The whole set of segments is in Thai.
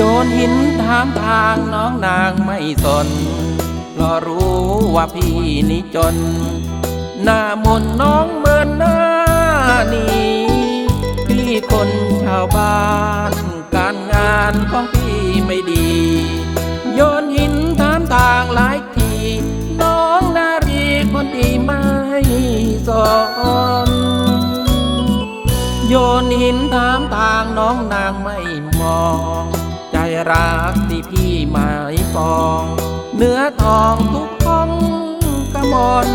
โยนหินถามทางน้องนางไม่สน เพราะรู้ว่าพี่นี่จน หน้ามนน้องเมินหน้านี้พี่คนชาวบ้าน การงานของพี่ไม่ดี โยนหินถามทางหลายที น้องนารีคนดีไม่สนโยนหินถามทางน้องนางไม่มอง รักที่พี่หมายปอง เนื้อทองทุกห้องกระมอน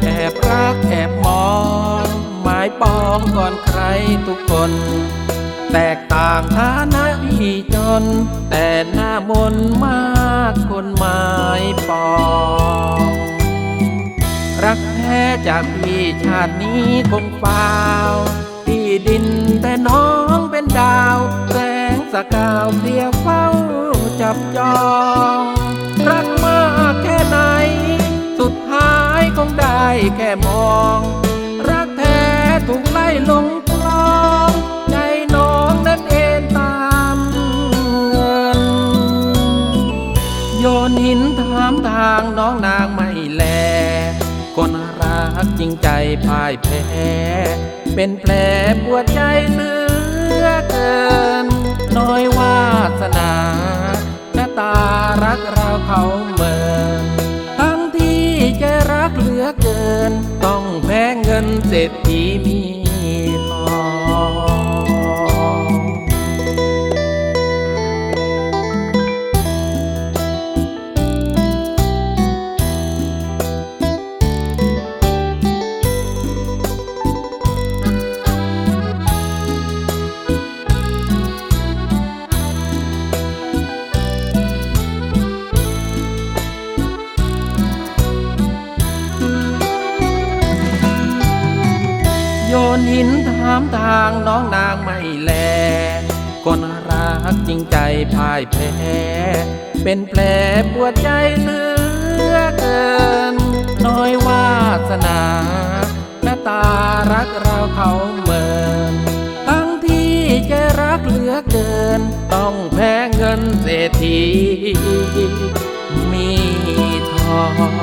แอบรักแอบมองหมายปองก่อนใครทุกคน แตกต่างฐานะพี่จน แต่หน้ามนมากคนหมายปองรักแท้จากพี่ชาตินี้คงเปล่า เดียเฝ้าจับจอง รักมากแค่ไหน สุดท้ายคงได้แค่มอง รักแท้ถูกไล่ลงคลองใจน้องนั้นเอ็นตามเงินโยนหินถามทางน้องนางไม่แล คนรักจริงใจพ่ายแพ้ เป็นแผลปวดใจเหลือเกิน น้อยวาสนาหน้าตารักเราเขาเมินทั้งที่ใจรักเหลือเกิน ต้องแพ้เงินเศรษฐีมี นหินถามทางน้องนางไม่แล คนรักจริงใจพ่ายแพ้ เป็นแผลปวดใจเหลือเกิน น้อยวาสนาและตารักเราเขาเมิน ทั้งที่ใจรักเหลือเกิน ต้องแพ้เงินเศรษฐีมีทอง